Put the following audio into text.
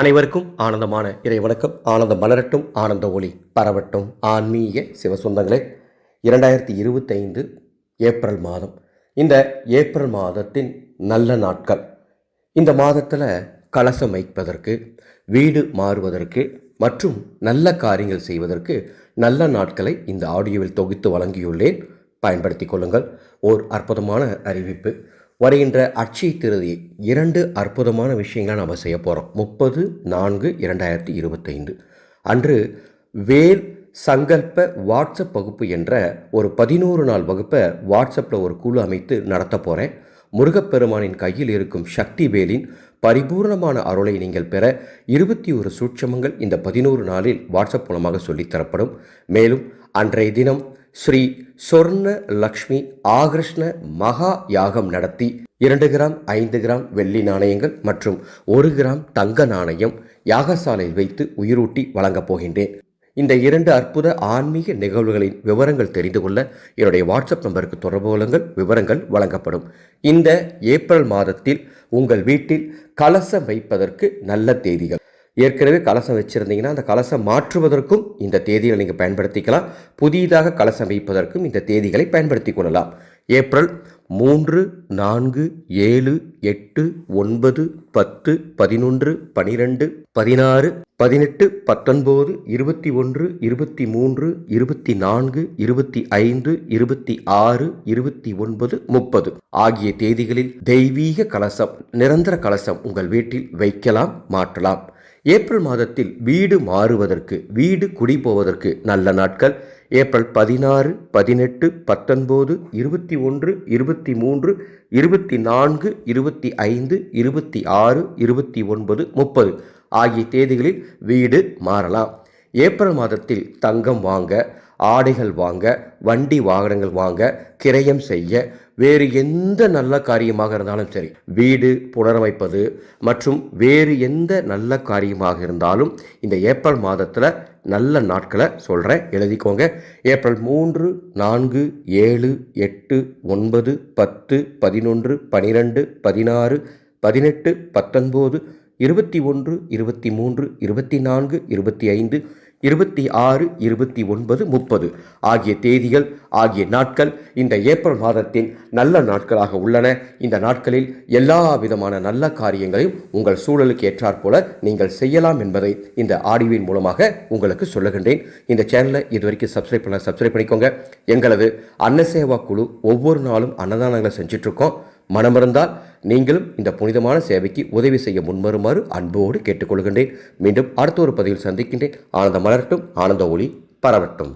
அனைவருக்கும் ஆனந்தமான இறை வணக்கம். ஆனந்தம் மலரட்டும் ஆனந்த ஒளி பரவட்டும். ஆன்மீக சிவசொந்தங்களே இரண்டாயிரத்தி இருபத்தைந்து ஏப்ரல் மாதம். இந்த ஏப்ரல் மாதத்தின் நல்ல நாட்கள். இந்த மாதத்தில் கலசம் வைப்பதற்கு வீடு மாறுவதற்கு மற்றும் நல்ல காரியங்கள் செய்வதற்கு நல்ல நாட்களை இந்த ஆடியோவில் தொகுத்து வழங்கியுள்ளேன். பயன்படுத்தி கொள்ளுங்கள். ஓர் அற்புதமான அறிவிப்பு. வருகின்ற அட்சய திருதி இரண்டு அற்புதமான விஷயங்களை நம்ம செய்ய போகிறோம் முப்பது நான்கு இரண்டாயிரத்தி இருபத்தைந்து. அன்று வேல் சங்கல்ப வாட்ஸ்அப் வகுப்பு என்ற ஒரு பதினோரு நாள் வகுப்பை வாட்ஸ்அப்பில் ஒரு குழு அமைத்து நடத்த போகிறேன் முருகப்பெருமானின் கையில் இருக்கும் சக்தி வேலின் பரிபூர்ணமான அருளை நீங்கள் பெற இருபத்தி ஒரு சூட்சமங்கள் இந்த பதினோரு நாளில் வாட்ஸ்அப் மூலமாக சொல்லித்தரப்படும் மேலும் அன்றைய தினம் ஸ்ரீ சொர்ண லக்ஷ்மி ஆகிருஷ்ண மகா யாகம் நடத்தி இரண்டு கிராம் ஐந்து கிராம் வெள்ளி நாணயங்கள் மற்றும் ஒரு கிராம் தங்க நாணயம் யாகசாலையில் வைத்து உயிரூட்டி வழங்கப் போகின்றேன். இந்த இரண்டு அற்புத ஆன்மீக நிகழ்வுகளின் விவரங்கள் தெரிந்து கொள்ள என்னுடைய வாட்ஸ்அப் நம்பருக்கு தொடர்பு கொள்ளுங்கள். விவரங்கள் வழங்கப்படும். இந்த ஏப்ரல் மாதத்தில் உங்கள் வீட்டில் கலசம் வைப்பதற்கு நல்ல தேதிகள். ஏற்கனவே கலசம் வச்சுருந்தீங்கன்னா அந்த கலசம் மாற்றுவதற்கும் இந்த தேதிகளை நீங்கள் பயன்படுத்திக்கலாம். புதிதாக கலசம் வைப்பதற்கும் இந்த தேதிகளை பயன்படுத்தி கொள்ளலாம். ஏப்ரல் மூன்று நான்கு ஏழு எட்டு ஒன்பது பத்து பதினொன்று பனிரெண்டு பதினாறு பதினெட்டு பத்தொன்பது இருபத்தி ஒன்று இருபத்தி மூன்று இருபத்தி நான்கு இருபத்தி ஐந்து இருபத்தி ஆறு இருபத்தி ஒன்பது முப்பது ஆகிய தேதிகளில் தெய்வீக கலசம் நிரந்தர கலசம் உங்கள் வீட்டில் வைக்கலாம் மாற்றலாம். ஏப்ரல் மாதத்தில் வீடு மாறுவதற்கு வீடு குடி போவதற்கு நல்ல நாட்கள். ஏப்ரல் பதினாறு பதினெட்டு பத்தொன்பது இருபத்தி ஒன்று இருபத்தி மூன்று இருபத்தி நான்கு இருபத்தி ஐந்து இருபத்தி ஆறு இருபத்தி ஒன்பது முப்பது ஆகிய தேதிகளில் வீடு மாறலாம். ஏப்ரல் மாதத்தில் தங்கம் வாங்க ஆடைகள் வாங்க வண்டி வாகனங்கள் வாங்க கிரயம் செய்ய வேறு எந்த நல்ல காரியமாக இருந்தாலும் சரி வீடு புனரமைப்பது மற்றும் வேறு எந்த நல்ல காரியமாக இருந்தாலும் இந்த ஏப்ரல் மாதத்தில் நல்ல நாட்களை சொல்கிறேன் எழுதிக்கோங்க. ஏப்ரல் மூன்று நான்கு ஏழு எட்டு ஒன்பது பத்து பதினொன்று பனிரெண்டு பதினாறு பதினெட்டு பத்தொன்பது இருபத்தி ஒன்று இருபத்தி மூன்று இருபத்தி நான்கு இருபத்தி ஐந்து இருபத்தி ஆறு இருபத்தி ஒன்பது முப்பது. ஆகிய தேதிகள் ஆகிய நாட்கள் இந்த ஏப்ரல் மாதத்தின் நல்ல நாட்களாக உள்ளன. இந்த நாட்களில் எல்லா விதமான நல்ல காரியங்களையும் உங்கள் சூழலுக்கு ஏற்றாற்போல நீங்கள் செய்யலாம் என்பதை இந்த ஆடியோவின் மூலமாக உங்களுக்கு சொல்லுகின்றேன். இந்த சேனலை இதுவரைக்கும் சப்ஸ்கிரைப் பண்ண சப்ஸ்கிரைப் பண்ணிக்கோங்க. எங்களது அன்னசேவா குழு ஒவ்வொரு நாளும் அன்னதானங்களை செஞ்சிட்ருக்கோம். மனமிருந்தால் நீங்களும் இந்த புனிதமான சேவைக்கு உதவி செய்ய முன்வருமாறு அன்போடு கேட்டுக்கொள்கின்றேன். மீண்டும் அடுத்த ஒரு பதிவில் சந்திக்கின்றேன். ஆனந்த மலரட்டும். ஆனந்த ஒளி பரவட்டும்.